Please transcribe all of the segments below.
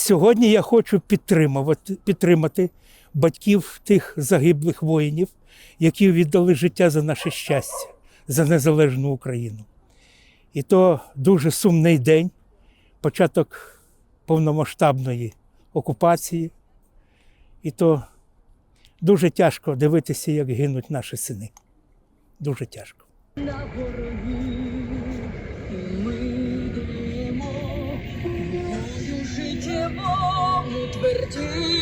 сьогодні я хочу підтримувати, підтримати батьків тих загиблих воїнів, які віддали життя за наше щастя, за незалежну Україну. І то дуже сумний день, початок повномасштабної окупації. І то дуже тяжко дивитися, як гинуть наші сини. Дуже тяжко. на тверді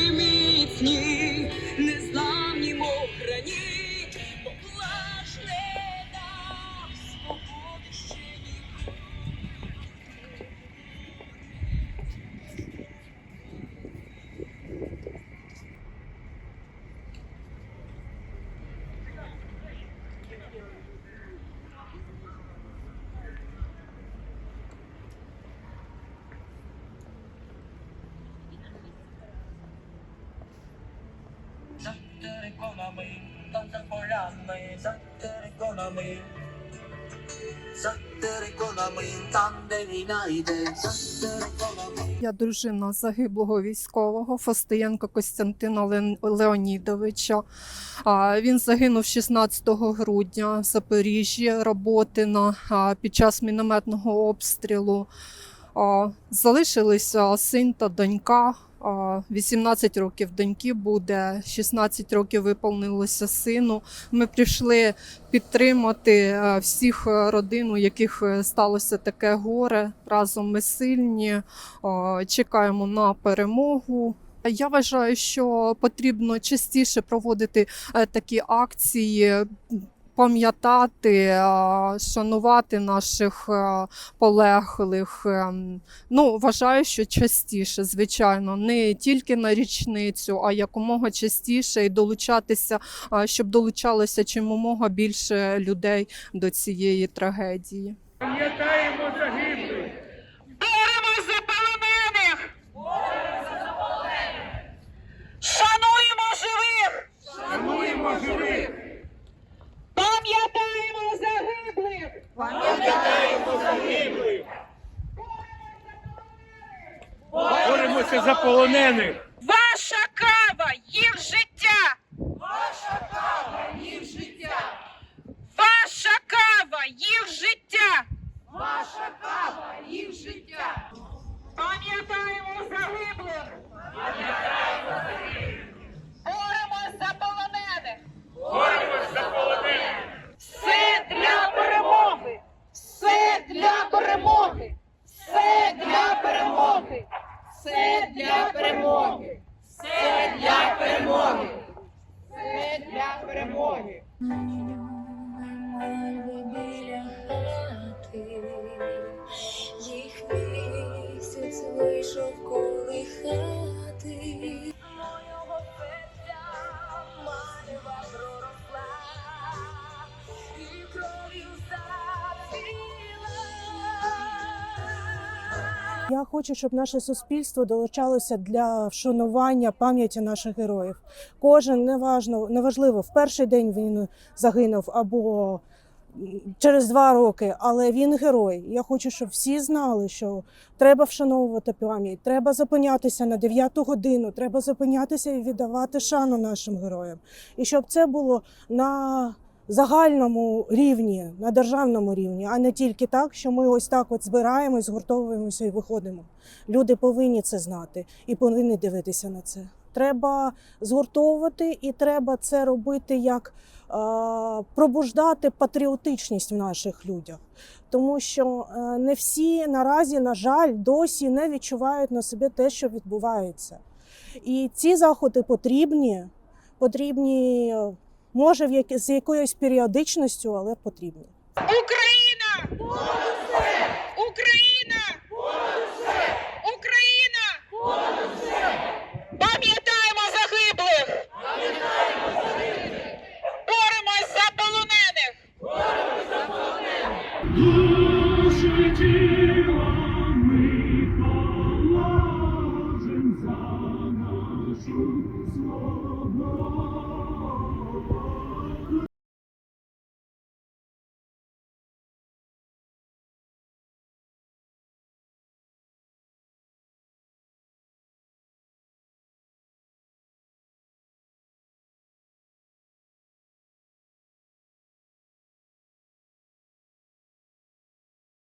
Zatterekonami, tandevinayde, zatterekonami. Я дружина загиблого військового Фостиєнка Костянтина Леонідовича. Він загинув 16 грудня в Запоріжжі Роботина під час мінометного обстрілу. Залишилися син та донька. А, 18 років доньки буде, 16 років виповнилося сину. Ми прийшли підтримати е, всіх е, родин, у яких е, сталося таке горе. Разом ми сильні. Чекаємо на перемогу. Я вважаю, що потрібно частіше проводити такі акції, пам'ятати, е, шанувати наших е, полеглих. Ем, Ну, вважаю, що частіше, звичайно, не тільки на річницю, а якомога частіше і долучатися, е, щоб долучалося чимомога більше людей до цієї трагедії. Пам'ятаємо загиблих! Боремось за полонених! Шануємо живих! Шануємо живих! Пам'ятаємо загиблих! Пам'ятаємо загиблих! Боремося за полонених! Я хочу, щоб наше суспільство долучалося для вшанування пам'яті наших героїв. Кожен неважно, неважливо, в перший день він загинув або через два роки, але він герой. Я хочу, щоб всі знали, що треба вшановувати пам'ять, треба зупинятися на 9 годину, треба зупинятися і віддавати шану нашим героям. І щоб це було на загальному рівні, на державному рівні, а не тільки так, що ми ось так от збираємось, згуртовуємося і виходимо. Люди повинні це знати і повинні дивитися на це. Треба згуртовувати, і треба це робити як е, пробуждати патріотичність в наших людях. Тому що е, не всі наразі, на жаль, досі не відчувають на собі те, що відбувається. І ці заходи потрібні, потрібні, може, в які- з якоюсь періодичністю, але потрібні. Україна! Україна! Україна! Пам'ятаємо загиблих! Боремось за полонених! Душі тіла ми положим за нашу свободу.